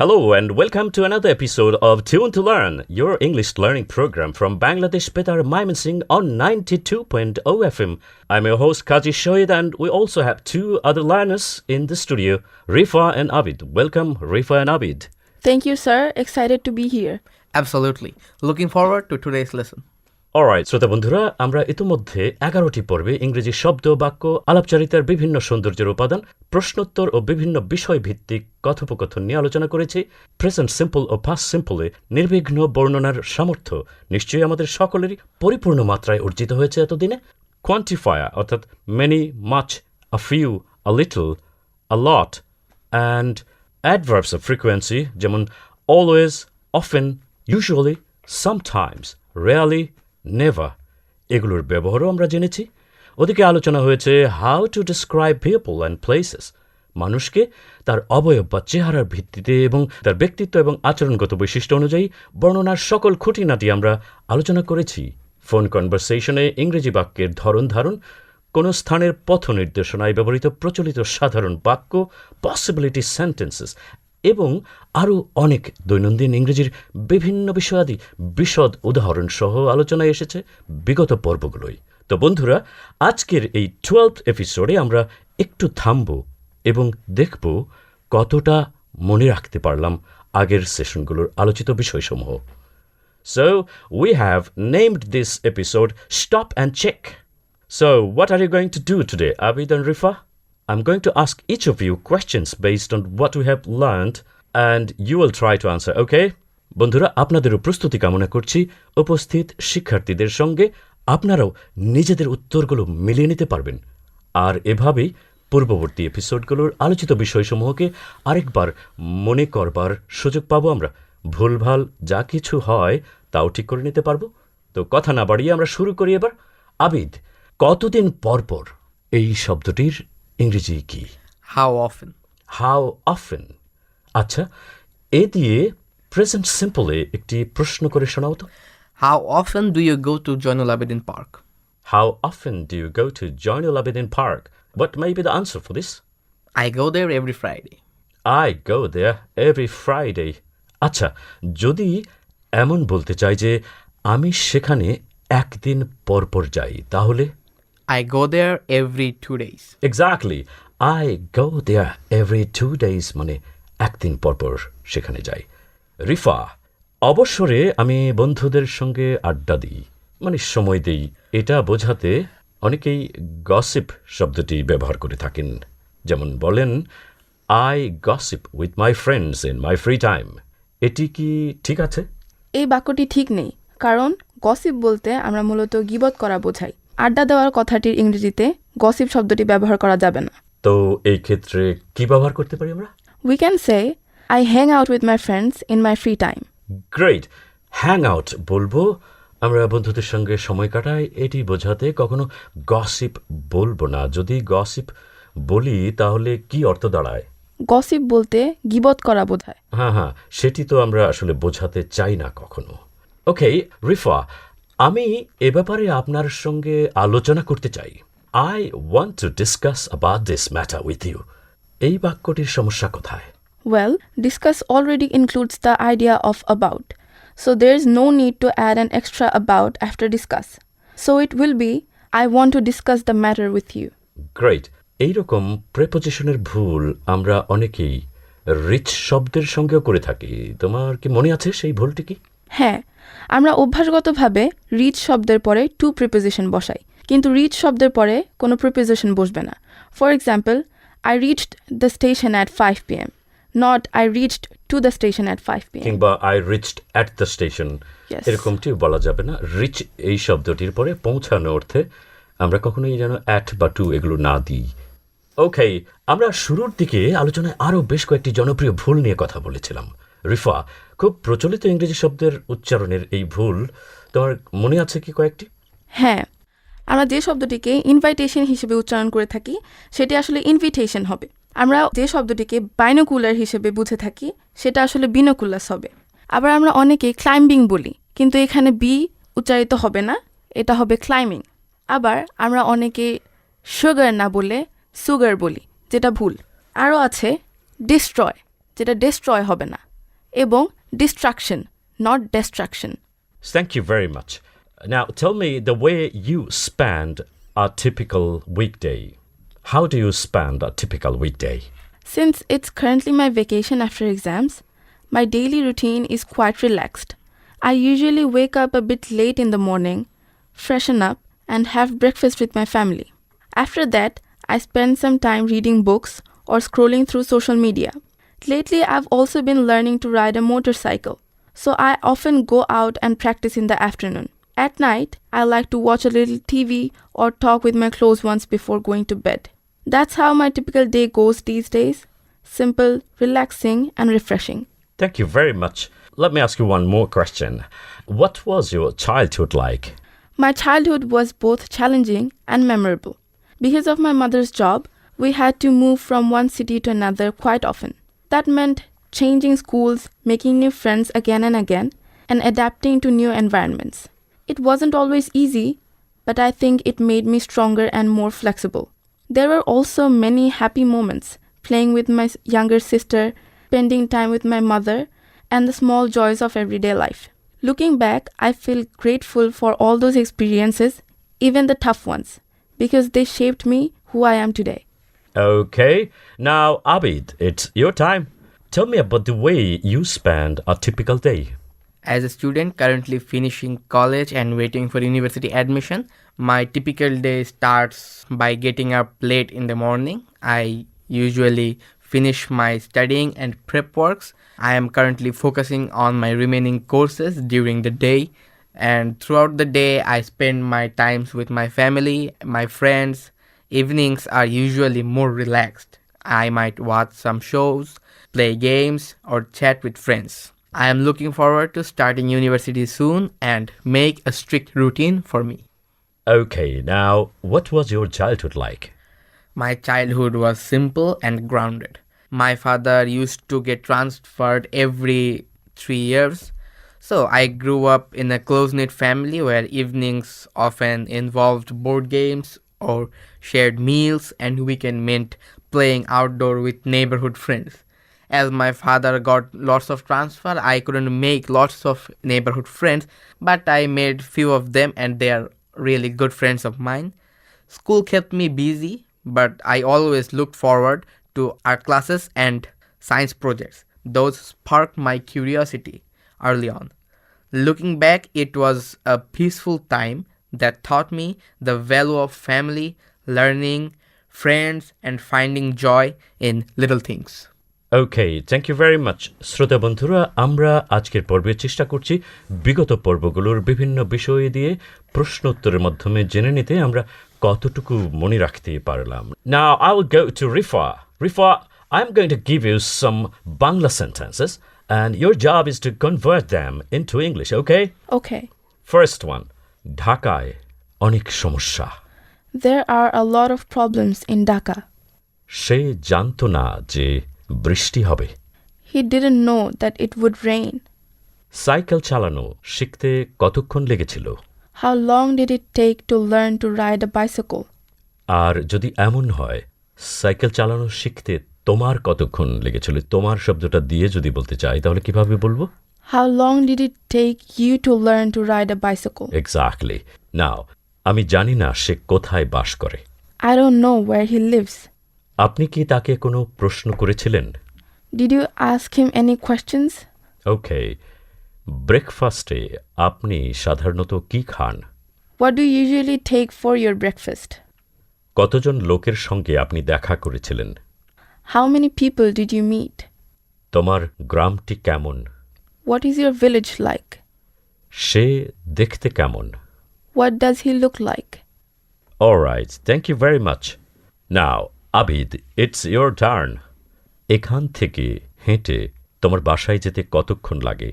Hello and welcome to another episode of Tune to Learn, your English learning program from Bangladesh Petar Mymensingh on 92.0 FM. I'm your host Kaji Shoid and we also have two other learners in the studio, Rifa and Abid. Welcome Rifa and Abid. Thank you, sir. Excited to be here. Absolutely. Looking forward to today's lesson. Alright শ্রোতা বন্ধুরা, আমরা ইতিমধ্যে এগারোটি পর্বে ইংরেজি শব্দ, বাক্য, আলাপচারিতার বিভিন্ন সৌন্দর্যের উপাদান, প্রশ্নোত্তর ও বিভিন্ন বিষয় ভিত্তিক কথোপকথন নিয়ে আলোচনা করেছি। প্রেজেন্ট সিম্পল ও পাস্ট সিম্পলে নির্বিঘ্ন বর্ণনার সামর্থ্য নিশ্চয়ই আমাদের সকলেরই পরিপূর্ণ মাত্রায় অর্জিত হয়েছে এতদিনে। কোয়ান্টিফায়া অর্থাৎ many much a few a little a lot and adverbs of frequency যেমন always often usually sometimes really never এগুলোর ব্যবহারও আমরা জেনেছি। ওদিকে আলোচনা হয়েছে how to describe people and places মানুষকে তার অবয়ব বা চেহারার ভিত্তিতে এবং তার ব্যক্তিত্ব এবং আচরণগত বৈশিষ্ট্য অনুযায়ী বর্ণনার সকল খুঁটিনাটি আমরা আলোচনা করেছি। ফোন কনভারসেশনে ইংরেজি বাক্যের ধরন ধারণ, কোনো স্থানের পথ নির্দেশনায় ব্যবহৃত প্রচলিত সাধারণ বাক্য পসিবিলিটি সেন্টেন্সেস এবং আরও অনেক দৈনন্দিন ইংরেজির বিভিন্ন বিষয়াদি বিশদ উদাহরণ সহ আলোচনায় এসেছে বিগত পর্বগুলোই তো বন্ধুরা, আজকের এই টুয়েলভ এপিসোডে আমরা একটু থামব এবং দেখব কতটা মনে রাখতে পারলাম আগের সেশনগুলোর আলোচিত বিষয়সমূহ। So we have named this episode stop and check so what are you going to do today and Rifa? I'm going to ask each of you questions based on what we have learned, and you will try to answer, okay? বন্ধুরা আপনাদেরও প্রস্তুতি কামনা করছি। উপস্থিত শিক্ষার্থীদের সঙ্গে আপনারাও নিজেদের উত্তরগুলো মিলিয়ে নিতে পারবেন। আর এভাবেই পূর্ববর্তী এপিসোডগুলোর আলোচিত বিষয়সমূহকে আরেকবার মনে করবার সুযোগ পাবো আমরা। ভুলভাল যা কিছু হয় তাও ঠিক করে নিতে পারব। তো কথা না বাড়িয়ে আমরা শুরু করি এবার। আবিদ কতদিন পর পর এই শব্দটির ইংরেজি কি? How often? হাউ অফেন আচ্ছা এ দিয়ে প্রেজেন্ট সিম্পলে একটি প্রশ্ন করে শোনাও তো। How often do you go to Joinul Abedin park how often do you go to Zainul Abedin park what may be the answer for this I go there every Friday. I go there every Friday আচ্ছা যদি এমন বলতে চাই যে আমি সেখানে একদিন পর পর যাই তাহলে? I go there every two days. Exactly I go there every two days মানে একদিন পর পর সেখানে যাই। রিফা অবসরে আমি বন্ধুদের সঙ্গে আড্ডা দিই। মানে সময় দিই। এটা বোঝাতে অনেকেই গসিপ শব্দটি ব্যবহার করে থাকেন। যেমন বলেন I gossip with my friends in my free time এটি কি ঠিক আছে? এই বাক্যটি ঠিক নেই। কারণ গসিপ বলতে আমরা মূলত গিবত করা বোঝাই। আড্ডা দেওয়ার কথাটির ইংরেজিতে গসিপ শব্দটি ব্যবহার করা যাবে না। তো এই ক্ষেত্রে কি ব্যবহার করতে পারি আমরা? We can say I hang out with my friends in my free time great hang out বলব। আমরা বন্ধুদের সঙ্গে সময় কাটাই এটি বোঝাতে কখনো গসিপ বলব না। যদি গসিপ বলি তাহলে কি অর্থ দাঁড়ায়? গসিপ বলতে গিবত করা বোঝায়। হ্যাঁ হ্যাঁ সেটি তো আমরা আসলে বোঝাতে চাই না কখনো। ওকে রিফা আমি এ ব্যাপারে আপনার সঙ্গে আলোচনা করতে চাই। I want to discuss about this matter with you এই বাক্যটির সমস্যা কোথায়? Well discuss already includes the idea of about so there is no need to add an extra about after discuss so it will be I want to discuss the matter with you great এইরকম প্রেপোজিশনের ভুল আমরা অনেকেই rich শব্দের সঙ্গেও করে থাকি। তোমার কি মনে আছে সেই ভুলটি কি? হ্যাঁ আমরা অভ্যাসগতভাবে রিচ শব্দের পরে টু প্রিপোজিশন বসাই কিন্তু রিচ শব্দের পরে কোনো প্রিপোজিশন বসবে না। For example I reached the station at five p m not I reached to the station at five p m কিংবা I reached at the station এরকমটি বলা যাবে না। রিচ এই শব্দটির পরে পৌঁছানো অর্থে আমরা কখনোই যেন অ্যাট বা টু এগুলো না দিই। ওকে আমরা শুরুর দিকে আলোচনায় আরও বেশ কয়েকটি জনপ্রিয় ভুল নিয়ে কথা বলেছিলাম। রিফা, খুব প্রচলিত ইংরেজি শব্দের উচ্চারণের এই ভুল, তোমার মনে আছে কি কয়েকটি? হ্যাঁ আমরা যে শব্দটিকে ইনভাইটেশন হিসেবে উচ্চারণ করে থাকি, সেটি আসলে ইনভিটেশন হবে। আমরা যে শব্দটিকে বাইনোকুলার হিসেবে বুঝে থাকি, সেটা আসলে বিনোকুলাস হবে। আবার আমরা অনেকে ক্লাইম্বিং বলি, কিন্তু এখানে বি উচ্চারিত হবে না, এটা হবে ক্লাইম্বিং আবার আমরা অনেকে সুগার না বলে সুগার বলি, যেটা ভুল। আরও আছে ডিস্ট্রয় যেটা ডিস্ট্রয় হবে না। এবং distraction, not destruction. Thank you very much. Now tell me the way you spend a typical weekday. How do you spend a typical weekday? Since it's currently my vacation after exams, my daily routine is quite relaxed. I usually wake up a bit late in the morning, freshen up, and have breakfast with my family. After that, I spend some time reading books or scrolling through social media. Lately, I've also been learning to ride a motorcycle, so I often go out and practice in the afternoon. At night, I like to watch a little TV or talk with my close ones before going to bed. That's how my typical day goes these days simple, relaxing, and refreshing. Thank you very much. Let me ask you one more question. What was your childhood like? My childhood was both challenging and memorable. Because of my mother's job, we had to move from one city to another quite often. That meant changing schools, making new friends again and again, and adapting to new environments. It wasn't always easy, but I think it made me stronger and more flexible. There were also many happy moments playing with my younger sister, spending time with my mother, and the small joys of everyday life. Looking back, I feel grateful for all those experiences, even the tough ones, because they shaped me who I am today. Okay, now Abid, it's your time. Tell me about the way you spend a typical day. As a student currently finishing college and waiting for university admission, my typical day starts by getting up late in the morning. I usually finish my studying and prep works. I am currently focusing on my remaining courses during the day and throughout the day I spend my times with my family, my friends. Evenings are usually more relaxed. I might watch some shows, play games, or chat with friends. I am looking forward to starting university soon and make a strict routine for me. Okay, now what was your childhood like? My childhood was simple and grounded. My father used to get transferred every three years. So I grew up in a close knit family where evenings often involved board games or shared meals, and weekend meant playing outdoor with neighborhood friends. As my father got lots of transfer, I couldn't make lots of neighborhood friends, but I made few of them, and they are really good friends of mine. School kept me busy, but I always looked forward to art classes and science projects. Those sparked my curiosity early on. Looking back, it was a peaceful time that taught me the value of family, learning, friends, and finding joy in little things. Okay thank you very much শ্রোতা বন্ধুরা আমরা আজকের পর্বে চেষ্টা করছি বিগত পর্বগুলোর বিভিন্ন বিষয় দিয়ে প্রশ্ন উত্তরের মাধ্যমে জেনে নিতে আমরা কতটুকু মনে রাখতে পারলাম। Now I will go to Rifa Rifa I am going to give you some Bangla sentences and your job is to convert them in to English okay Okay. First one ঢাকায় অনেক সমস্যা There are a lot of problems in Dhaka. সে জানতো না যে বৃষ্টি হবে He didn't know that it would rain. Cycle চালানো শিখতে কতক্ষণ লেগেছিল How long did it take to learn to ride a bicycle? আর যদি এমন হয় সাইকেল চালানো শিখতে তোমার কতক্ষণ লেগেছিল তোমার শব্দটা দিয়ে যদি বলতে চাই তাহলে কীভাবে বলব How long did it take you to learn to ride a bicycle? Exactly now আমি জানি না সে কোথায় বাস করে I don't know where he lives. আপনি কি তাকে কোনো প্রশ্ন করেছিলেন Did you ask him any questions? ওকে ব্রেকফাস্টে আপনি সাধারণত কি খান What do you usually take for your breakfast? কতজন লোকের সঙ্গে আপনি দেখা করেছিলেন How many people did you meet? তোমার গ্রামটি কেমন What is your village like? সে দেখতে কেমন What does he look like? Alright, thank you very much. Now, Abid, it's your turn. এখান থেকে হেঁটে তোমার বাসায় যেতে কতক্ষণ লাগে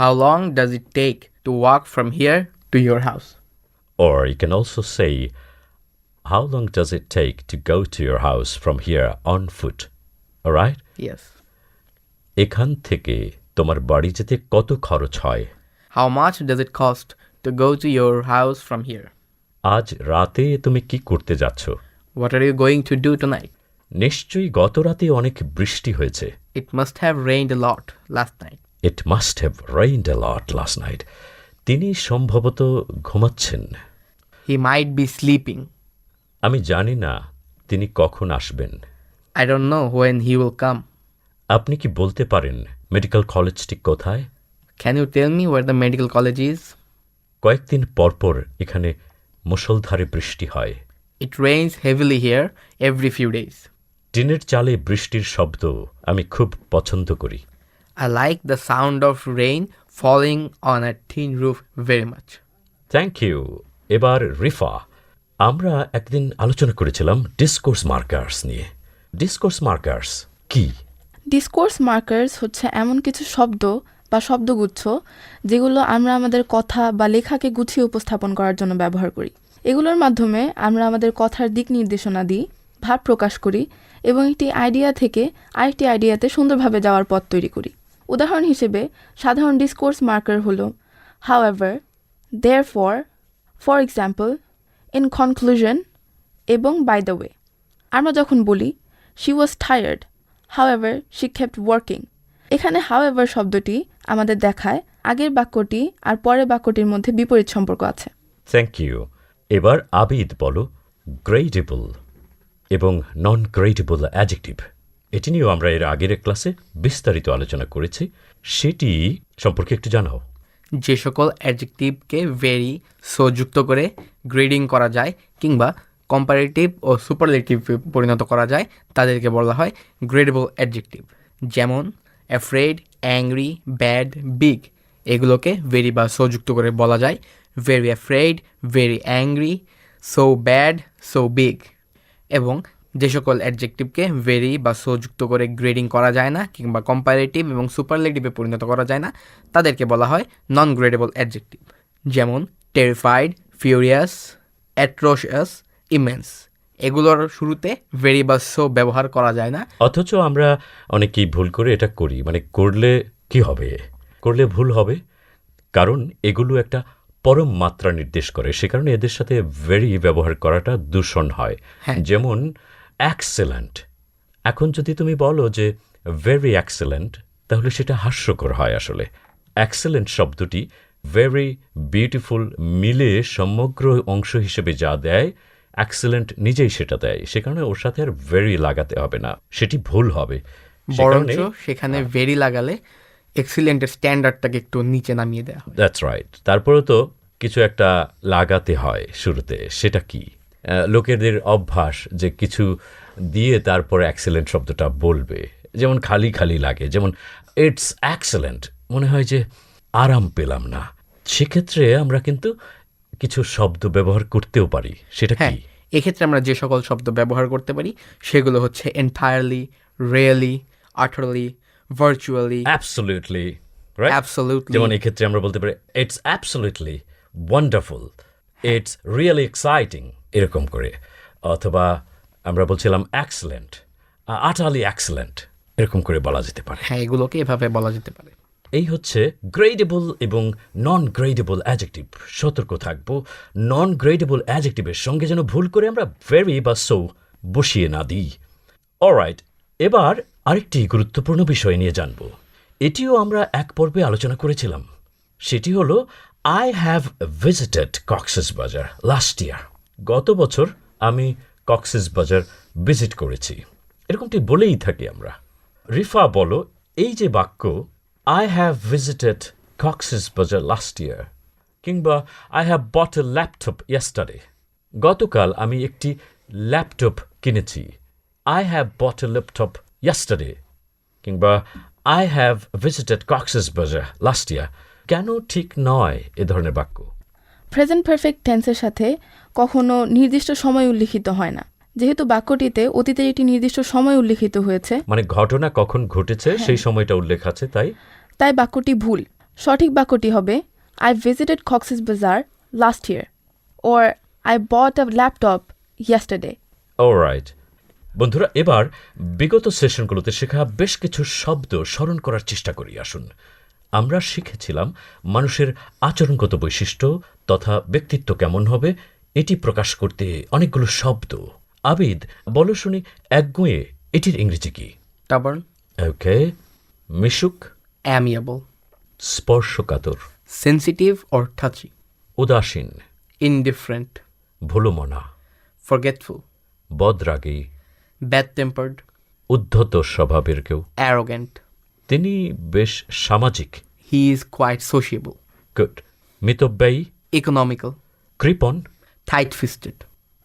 How long does it take to walk from here to your house? Or you can also say, how long does it take to go to your house from here on foot? Alright? Yes. এখান থেকে তোমার বাড়ি যেতে কত খরচ হয়? How much does it cost to go to your house আজ রাতে তুমি কি করতে যাচ্ছ? What are you going to do tonight নিশ্চয়ই গত রাতে অনেক বৃষ্টি হয়েছে। It must have rained lot last night it must have rained lot last night তিনি সম্ভবত ঘুমাচ্ছেন। হি মাইট বি স্লিপিং আমি জানি না তিনি কখন আসবেন। I don't know when he will come আপনি কি বলতে পারেন? মেডিকেল কলেজটি কোথায়? Can you tell me where the medical college is কয়েকদিন পরপর এখানে মুসলধারে বৃষ্টি হয়। It rains heavily here every few days টিনের চালে বৃষ্টির শব্দ আমি খুব পছন্দ করি। I like the sound of rain falling on a tin roof very much thank you এবার রিফা আমরা একদিন আলোচনা করেছিলাম ডিসকোর্স মার্কার্স নিয়ে। ডিসকোর্স মার্কার্স কি? ডিসকোর্স মার্কার্স হচ্ছে এমন কিছু শব্দ বা শব্দগুচ্ছ যেগুলো আমরা আমাদের কথা বা লেখাকে গুছিয়ে উপস্থাপন করার জন্য ব্যবহার করি। এগুলোর মাধ্যমে আমরা আমাদের কথার দিক নির্দেশনা দিই, ভাব প্রকাশ করি এবং একটি আইডিয়া থেকে আরেকটি আইডিয়াতে সুন্দরভাবে যাওয়ার পথ তৈরি করি। উদাহরণ হিসেবে, সাধারণ ডিসকোর্স মার্কার হলো however therefore for example in conclusion এবং বাই দ্য ওয়ে আমরা যখন বলি she was tired however she kept working এখানে হাউএভার শব্দটি আমাদের দেখায় আগের বাক্যটি আর পরের বাক্যটির মধ্যে বিপরীত সম্পর্ক আছে। থ্যাংক ইউ এবার আবিদ বলো গ্রেডেবল এবং নন গ্রেডেবল অ্যাজেক্টিভ এটি নিয়েও আমরা এর আগের ক্লাসে বিস্তারিত আলোচনা করেছি। সেটি সম্পর্কে একটু জানাও। যে সকল অ্যাডজেক্টিভকে ভেরি সো যুক্ত করে গ্রেডিং করা যায় কিংবা কম্পারেটিভ ও সুপারলেটিভ পরিণত করা যায়, তাদেরকে বলা হয় গ্রেডেবল অ্যাডজেক্টিভ যেমন অ্যাফ্রেড অ্যাংরি ব্যাড বিগ এগুলোকে ভেরি বা সো যুক্ত করে বলা যায়। Very afraid very angry so bad so big এবং যে সকল অ্যাডজেক্টিভকে ভেরি বা সো যুক্ত করে গ্রেডিং করা যায় না, কিংবা কম্পারেটিভ এবং সুপারলেটিভে পরিণত করা যায় না, তাদেরকে বলা হয় নন গ্রেডেবল অ্যাডজেক্টিভ যেমন টেরিফাইড ফিউরিয়াস অ্যাট্রোশিয়াস ইমেন্স এগুলোর শুরুতে ভেরি বা ব্যবহার করা যায় না। অথচ আমরা অনেকেই ভুল করে এটা করি। মানে করলে কি হবে? করলে ভুল হবে? কারণ এগুলো একটা পরম মাত্রা নির্দেশ করে। সে কারণে এদের সাথে ভেরি ব্যবহার করাটা দূষণ হয়। হ্যাঁ। যেমন অ্যাক্সেলেন্ট এখন যদি তুমি বলো যে ভেরি অ্যাক্সেলেন্ট তাহলে সেটা হাস্যকর হয় আসলে। অ্যাক্সেলেন্ট শব্দটি ভেরি বিউটিফুল মিলে সমগ্র অংশ হিসেবে যা দেয় অ্যাক্সেলেন্ট নিজেই সেটা দেয়। সে কারণে ওর সাথে আর ভেরি লাগাতে হবে না। সেটি ভুল হবে। বরঞ্চ সেখানে ভেরি লাগালে এক্সিলেন্টের স্ট্যান্ডার্ডটাকে একটু নিচে নামিয়ে দেওয়া হয়। দ্যাটস রাইট তারপরে তো কিছু একটা লাগাতে হয় শুরুতে। সেটা কি? লোকেদের অভ্যাস যে কিছু দিয়ে তারপরে অ্যাক্সিলেন্ট শব্দটা বলবে। যেমন খালি খালি লাগে যেমন ইটস অ্যাক্সেলেন্ট মনে হয় যে আরাম পেলাম না। সেক্ষেত্রে আমরা কিন্তু কিছু শব্দ ব্যবহার করতেও পারি সেটা হ্যাঁ কি এক্ষেত্রে আমরা যে সকল শব্দ ব্যবহার করতে পারি সেগুলো হচ্ছে entirely really utterly virtually absolutely absolutely যেমন এক্ষেত্রে আমরা বলতে পারি it's absolutely wonderful it's really exciting এরকম করে। অথবা আমরা বলছিলাম অ্যাক্সেলেন্ট আটালি অ্যাক্সেলেন্ট এরকম করে বলা যেতে পারে। হ্যাঁ এগুলোকে এভাবে বলা যেতে পারে। এই হচ্ছে গ্রেডেবল এবং নন গ্রেডেবল অ্যাজেক্টিভ সতর্ক থাকব। নন গ্রেডেবল অ্যাজেক্টিভের সঙ্গে যেন ভুল করে আমরা ভেরি বা সো বসিয়ে না দিই। অলরাইট এবার আরেকটি গুরুত্বপূর্ণ বিষয় নিয়ে জানব। এটিও আমরা এক পর্বে আলোচনা করেছিলাম। সেটি হলো I have visited Cox's Bazar last ইয়ার গত বছর আমি কক্সেস বাজার ভিজিট করেছি। এরকমটি বলেই থাকি আমরা। রিফা বলো, এই যে বাক্য I have visited Cox's Bazar last year কিংবা I have bought a laptop yesterday গতকাল আমি একটি ল্যাপটপ কিনেছি। I have bought a laptop yesterday কিংবা I have visited Cox's Bazar last year কেন ঠিক নয় এ ধরনের বাক্য? প্রেজেন্ট পারফেক্ট টেন্সের সাথে কখনো নির্দিষ্ট সময় উল্লিখিত হয় না। যেহেতু বাক্যটিতে অতীতের একটি নির্দিষ্ট সময় উল্লেখিত হয়েছে। মানে ঘটনা কখন ঘটেছে সেই সময়টা উল্লেখ আছে তাই? তাই বাক্যটি ভুল। সঠিক বাক্যটি হবে I visited Cox's Bazar last year or I bought a laptop yesterday right বন্ধুরা এবার বিগত সেশনগুলোতে শেখা বেশ কিছু শব্দ স্মরণ করার চেষ্টা করি আসুন। আমরা শিখেছিলাম মানুষের আচরণগত বৈশিষ্ট্য তথা ব্যক্তিত্ব কেমন হবে এটি প্রকাশ করতে অনেকগুলো শব্দ। আবিদ বলো শুনি একগুঁয়ে এটির ইংরেজি কি টাবার্ন ওকে মিশুক অ্যামিয়াবল স্পর্শকাতর sensitive or touchy, উদাসীন indifferent, ভুলমনা forgetful, বদরাগী bad tempered, উদ্ধত স্বভাবের কেউ arrogant. তিনি বেশ সামাজিক He is quite sociable, good মিতব্যয়ী economical, কৃপণ tight fisted,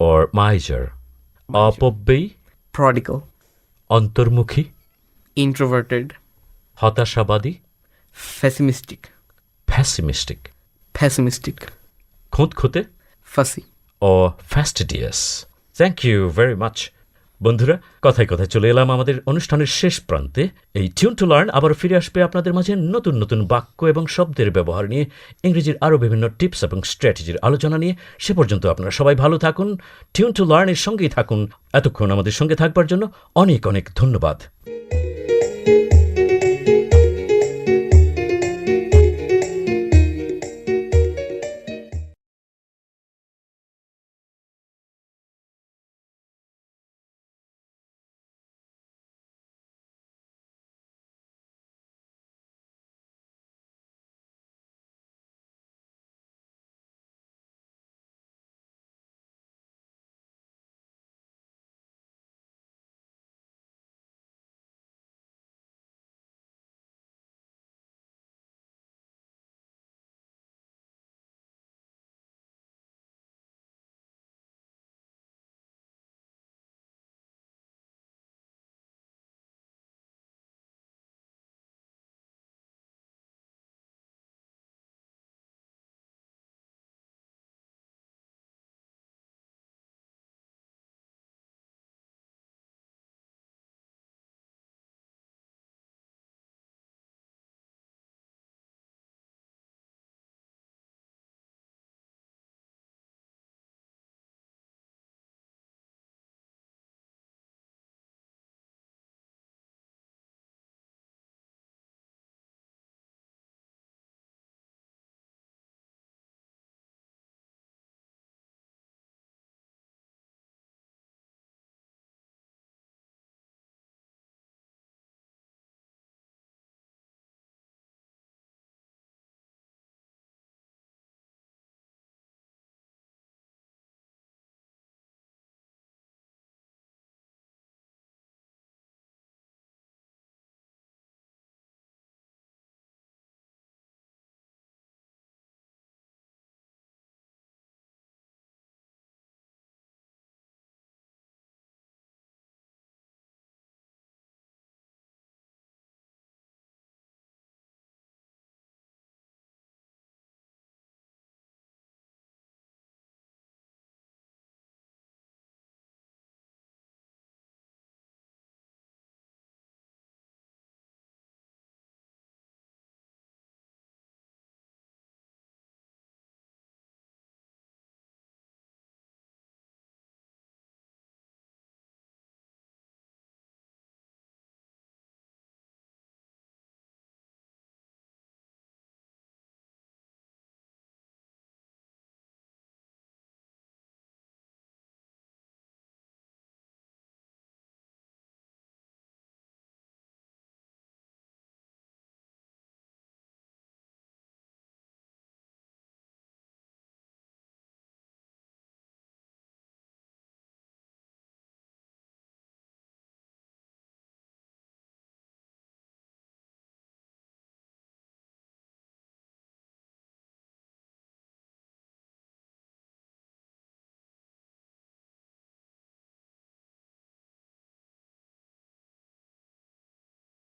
অর মাইজার অপব্যয়ী prodigal, অন্তর্মুখী introverted, হতাশাবাদী pessimistic, ফ্যাসিমিস্টিক pessimistic, খুঁতখুঁতে fussy. O fastidious thank you very much বন্ধুরা, কথায় কথায় চলে এলাম আমাদের অনুষ্ঠানের শেষ প্রান্তে। এই টিউন টু লার্ন আবার ফিরে আসবে আপনাদের মাঝে নতুন নতুন বাক্য এবং শব্দের ব্যবহার নিয়ে, ইংরেজির আরও বিভিন্ন টিপস এবং স্ট্র্যাটেজির আলোচনা নিয়ে। সে পর্যন্ত আপনারা সবাই ভালো থাকুন টিউন টু লার্নের সঙ্গেই থাকুন। এতক্ষণ আমাদের সঙ্গে থাকবার জন্য অনেক অনেক ধন্যবাদ।